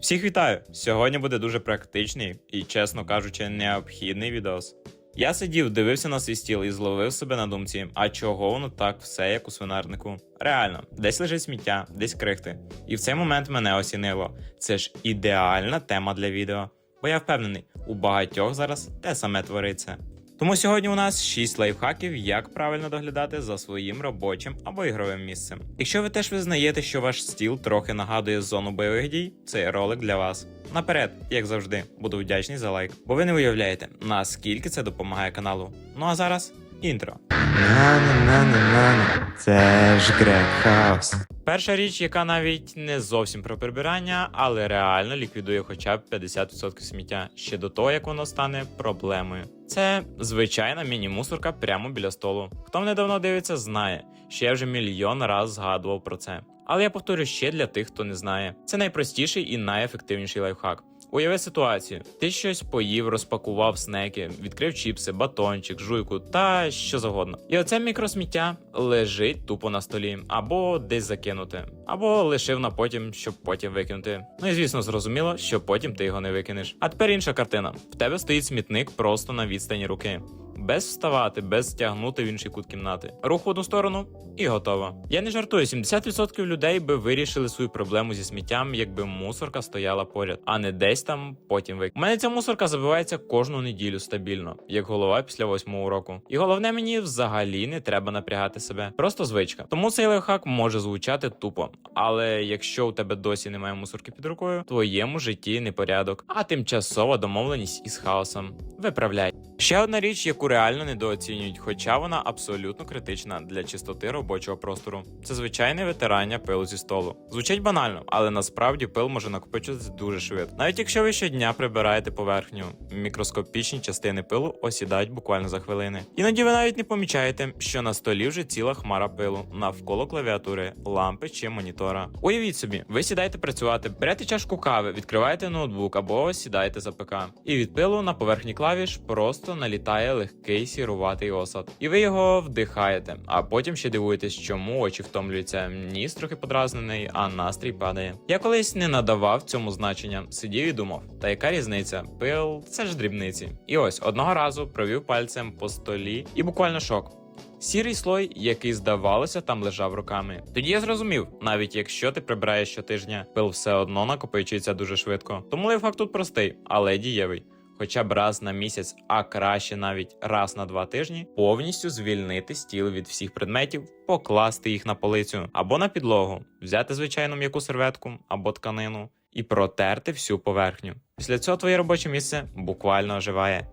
Всіх вітаю! Сьогодні буде дуже практичний і, чесно кажучи, необхідний відос. Я сидів, дивився на свій стіл і зловив себе на думці, а чого воно так все як у свинарнику? Реально, десь лежить сміття, десь крихти. І в цей момент мене осінило. Це ж ідеальна тема для відео. Бо я впевнений, у багатьох зараз те саме твориться. Тому сьогодні у нас 6 лайфхаків, як правильно доглядати за своїм робочим або ігровим місцем. Якщо ви теж визнаєте, що ваш стіл трохи нагадує зону бойових дій, цей ролик для вас. Наперед, як завжди, буду вдячний за лайк, бо ви не уявляєте, наскільки це допомагає каналу. Ну а зараз інтро. На-на-на-на-на. Це ж Грег Хаус. Перша річ, яка навіть не зовсім про прибирання, але реально ліквідує хоча б 50% сміття ще до того, як воно стане проблемою. Це звичайна міні-мусорка прямо біля столу. Хто мене давно дивиться, знає, що я вже мільйон раз згадував про це. Але я повторю ще для тих, хто не знає. Це найпростіший і найефективніший лайфхак. Уяви ситуацію: ти щось поїв, розпакував снеки, відкрив чіпси, батончик, жуйку та що завгодно. І оце мікросміття лежить тупо на столі, або десь закинути, або лишив на потім, щоб потім викинути. Ну і звісно, зрозуміло, що потім ти його не викинеш. А тепер інша картина: в тебе стоїть смітник просто на відстані руки. Без вставати, без стягнути в інший кут кімнати. Рух в одну сторону і готово. Я не жартую, 70% людей би вирішили свою проблему зі сміттям, якби мусорка стояла поряд, а не десь там потім вик. У мене ця мусорка забивається кожну неділю стабільно, як голова після восьмого уроку. І головне мені взагалі не треба напрягати себе. Просто звичка. Тому цей лайфхак може звучати тупо. Але якщо у тебе досі немає мусорки під рукою, в твоєму житті непорядок, а тимчасова домовленість із хаосом. Виправляй. Ще одна річ, яку реально недооцінюють, хоча вона абсолютно критична для чистоти робочого простору. Це звичайне витирання пилу зі столу. Звучить банально, але насправді пил може накопичуватися дуже швидко. Навіть якщо ви щодня прибираєте поверхню, мікроскопічні частини пилу осідають буквально за хвилини. Іноді ви навіть не помічаєте, що на столі вже ціла хмара пилу навколо клавіатури, лампи чи монітора. Уявіть собі, ви сідаєте працювати, берете чашку кави, відкриваєте ноутбук або сідаєте за ПК. І від пилу на поверхні клавіш просто налітає легкий сіруватий осад. І ви його вдихаєте, а потім ще дивуєтесь, чому очі втомлюються, ніс трохи подразнений, а настрій падає. Я колись не надавав цьому значення, сидів і думав, та яка різниця? Пил це ж дрібниці. І ось одного разу провів пальцем по столі і буквально шок. Сірий слой, який здавалося, там лежав руками. Тоді я зрозумів, навіть якщо ти прибираєш щотижня, пил все одно накопичується дуже швидко. Тому лайфхак тут простий, але дієвий. Хоча б раз на місяць, а краще навіть раз на два тижні, повністю звільнити стіл від всіх предметів, покласти їх на полицю або на підлогу, взяти звичайну м'яку серветку або тканину і протерти всю поверхню. Після цього твоє робоче місце буквально оживає.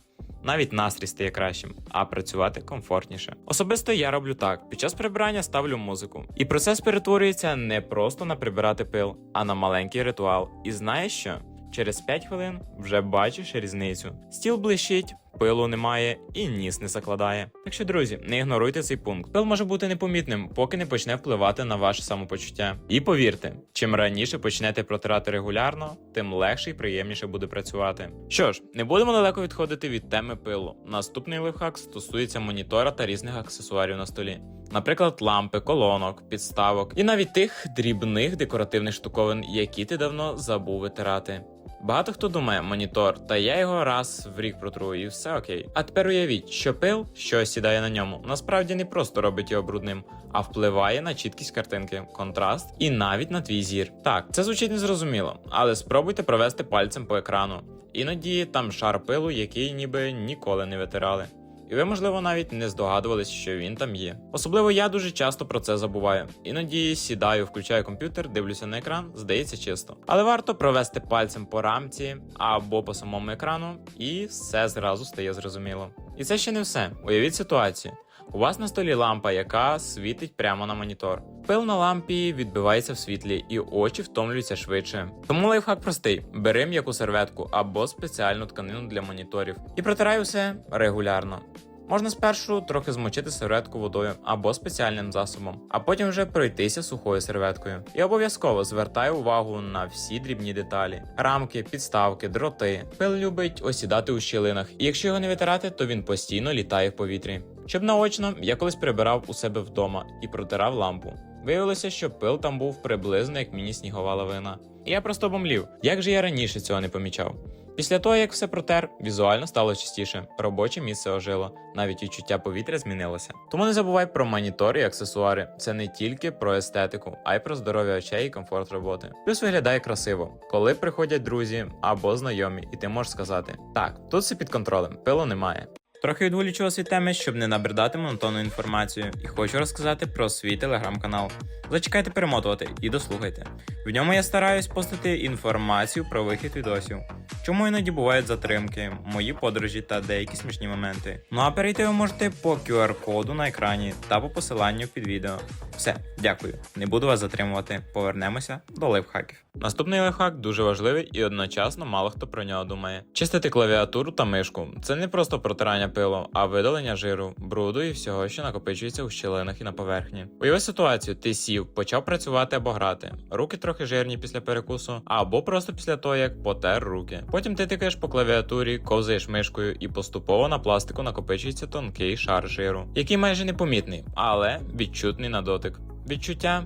Навіть настрій стає кращим, а працювати комфортніше. Особисто я роблю так: під час прибирання ставлю музику, і процес перетворюється не просто на прибирати пил, а на маленький ритуал. І знаєш що? Через 5 хвилин вже бачиш різницю. Стіл блищить, пилу немає і ніс не закладає. Так що, друзі, не ігноруйте цей пункт. Пил може бути непомітним, поки не почне впливати на ваше самопочуття. І повірте, чим раніше почнете протирати регулярно, тим легше і приємніше буде працювати. Що ж, не будемо далеко відходити від теми пилу. Наступний лайфхак стосується монітора та різних аксесуарів на столі. Наприклад, лампи, колонок, підставок і навіть тих дрібних декоративних штуковин, які ти давно забув витирати. Багато хто думає, монітор, та я його раз в рік протру і все окей. А тепер уявіть, що пил, що сідає на ньому, насправді не просто робить його брудним, а впливає на чіткість картинки, контраст і навіть на твій зір. Так, це звучить незрозуміло, але спробуйте провести пальцем по екрану. Іноді там шар пилу, який ніби ніколи не витирали. І ви, можливо, навіть не здогадувались, що він там є. Особливо я дуже часто про це забуваю. Іноді сідаю, включаю комп'ютер, дивлюся на екран, здається чисто. Але варто провести пальцем по рамці або по самому екрану, і все зразу стає зрозуміло. І це ще не все. Уявіть ситуацію. У вас на столі лампа, яка світить прямо на монітор. Пил на лампі відбивається в світлі, і очі втомлюються швидше. Тому лайфхак простий: бери м'яку серветку або спеціальну тканину для моніторів і протирай усе регулярно. Можна спершу трохи змочити серветку водою або спеціальним засобом, а потім вже пройтися сухою серветкою. І обов'язково звертай увагу на всі дрібні деталі: рамки, підставки, дроти. Пил любить осідати у щілинах, і якщо його не витирати, то він постійно літає в повітрі. Щоб наочно, я колись прибирав у себе вдома і протирав лампу. Виявилося, що пил там був приблизно як міні-снігова лавина. І я просто бомлів. Як же я раніше цього не помічав? Після того, як все протер, візуально стало чистіше, робоче місце ожило, навіть відчуття повітря змінилося. Тому не забувай про монітори і аксесуари. Це не тільки про естетику, а й про здоров'я очей і комфорт роботи. Плюс виглядає красиво, коли приходять друзі або знайомі, і ти можеш сказати: так, тут все під контролем, пилу немає. Трохи відволічувався від теми, щоб не набридати монотонну інформацію, і хочу розказати про свій телеграм-канал. Зачекайте перемотувати і дослухайте. В ньому я стараюсь постати інформацію про вихід відосів. Чому іноді бувають затримки, мої подорожі та деякі смішні моменти. Ну а перейти ви можете по QR-коду на екрані та по посиланню під відео. Все, дякую. Не буду вас затримувати. Повернемося до лайфхаків. Наступний лайфхак дуже важливий і одночасно мало хто про нього думає. Чистити клавіатуру та мишку це не просто протирання пилу, а видалення жиру, бруду і всього, що накопичується у щілинах і на поверхні. Уяви ситуацію, ти сів, почав працювати або грати. Руки трохи жирні після перекусу, або просто після того, як потер руки. Потім ти тикаєш по клавіатурі, ковзаєш мишкою, і поступово на пластику накопичується тонкий шар жиру, який майже непомітний, але відчутний на дотик. Відчуття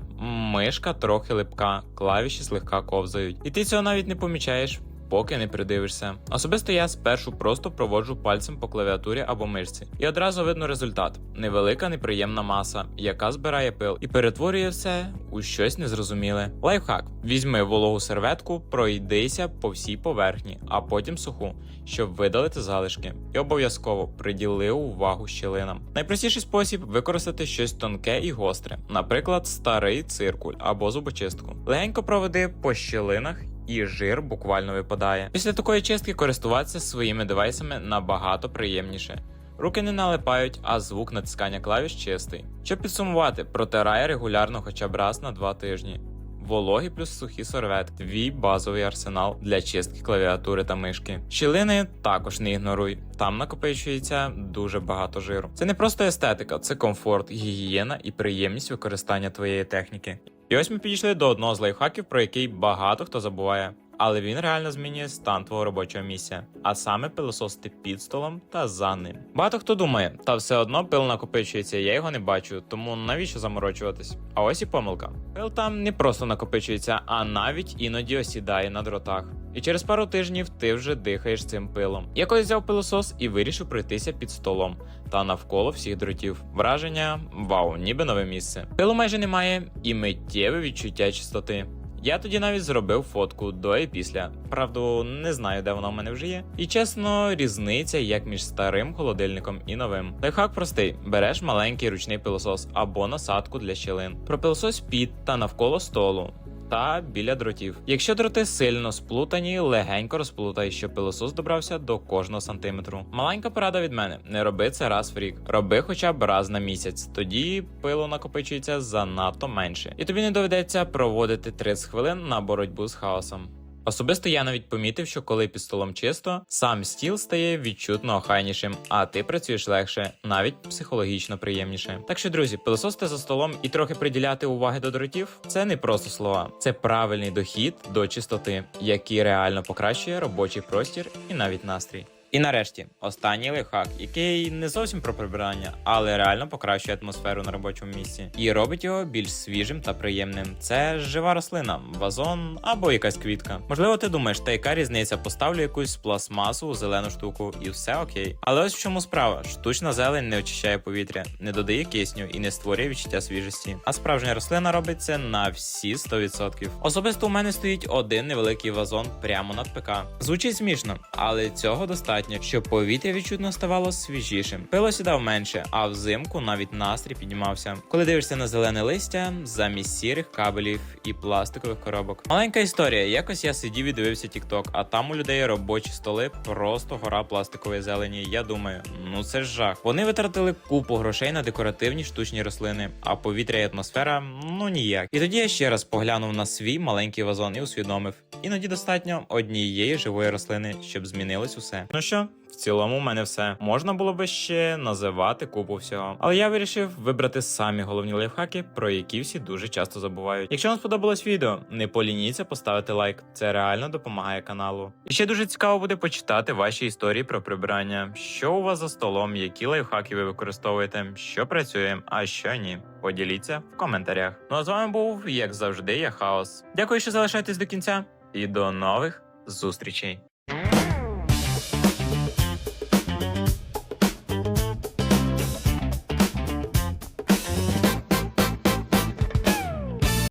мишка трохи липка, клавіші слегка ковзають, і ти цього навіть не помічаєш. Поки не придивишся. Особисто я спершу просто проводжу пальцем по клавіатурі або мишці, і одразу видно результат: невелика неприємна маса, яка збирає пил і перетворює все у щось незрозуміле. Лайфхак: візьми вологу серветку, пройдися по всій поверхні, а потім суху, щоб видалити залишки. І обов'язково приділи увагу щілинам. Найпростіший спосіб використати щось тонке і гостре, наприклад, старий циркуль або зубочистку. Легенько проведи по щілинах і жир буквально випадає. Після такої чистки користуватися своїми девайсами набагато приємніше. Руки не налипають, а звук натискання клавіш чистий. Щоб підсумувати, протирай регулярно хоча б раз на два тижні. Вологі плюс сухі серветки – твій базовий арсенал для чистки клавіатури та мишки. Щілини також не ігноруй. Там накопичується дуже багато жиру. Це не просто естетика, це комфорт, гігієна і приємність використання твоєї техніки. І ось ми підійшли до одного з лайфхаків, про який багато хто забуває. Але він реально змінює стан твого робочого місця, а саме пилососити під столом та за ним. Багато хто думає, та все одно пил накопичується, я його не бачу, тому навіщо заморочуватись? А ось і помилка. Пил там не просто накопичується, а навіть іноді осідає на дротах. І через пару тижнів ти вже дихаєш цим пилом. Я колись взяв пилосос і вирішив пройтися під столом та навколо всіх дротів. Враження вау, ніби нове місце. Пилу майже немає і миттєве відчуття чистоти. Я тоді навіть зробив фотку до і після. Правда, не знаю, де вона в мене вже є. І чесно, різниця як між старим холодильником і новим. Лайфхак простий: береш маленький ручний пилосос або насадку для щілин. Пропилосось під та навколо столу. Та біля дротів. Якщо дроти сильно сплутані, легенько розплутай, щоб пилосос добрався до кожного сантиметру. Маленька порада від мене: не роби це раз в рік. Роби хоча б раз на місяць. Тоді пило накопичується занадто менше, і тобі не доведеться проводити 30 хвилин на боротьбу з хаосом. Особисто я навіть помітив, що коли під столом чисто, сам стіл стає відчутно охайнішим, а ти працюєш легше, навіть психологічно приємніше. Так що, друзі, пилососити за столом і трохи приділяти уваги до дротів це не просто слова, це правильний дохід до чистоти, який реально покращує робочий простір і навіть настрій. І нарешті останній лайфхак, який не зовсім про прибирання, але реально покращує атмосферу на робочому місці і робить його більш свіжим та приємним. Це жива рослина, вазон або якась квітка. Можливо, ти думаєш, та яка різниця? Поставлю якусь пластмасову зелену штуку, і все окей. Але ось в чому справа: штучна зелень не очищає повітря, не додає кисню і не створює відчуття свіжості. А справжня рослина робить це на всі 100%. Особисто у мене стоїть один невеликий вазон прямо над ПК. Звучить смішно, але цього достатньо, щоб повітря відчутно ставало свіжішим. Пило сідав менше, а взимку навіть настрій піднімався. Коли дивишся на зелене листя, замість сірих кабелів і пластикових коробок. Маленька історія. Якось я сидів і дивився TikTok, а там у людей робочі столи просто гора пластикової зелені. Я думаю, ну це ж жах. Вони витратили купу грошей на декоративні штучні рослини, а повітря і атмосфера ну ніяк. І тоді я ще раз поглянув на свій маленький вазон і усвідомив. Іноді достатньо однієї живої рослини, щоб змінилось усе. Ну що? В цілому, у мене все можна було би ще називати купу всього, але я вирішив вибрати самі головні лайфхаки, про які всі дуже часто забувають. Якщо вам сподобалось відео, не полініться поставити лайк. Це реально допомагає каналу. І ще дуже цікаво буде почитати ваші історії про прибирання. Що у вас за столом, які лайфхаки ви використовуєте, що працює, а що ні. Поділіться в коментарях. Ну а з вами був, як завжди, я хаос. Дякую, що залишаєтесь до кінця. і до нових зустрічей!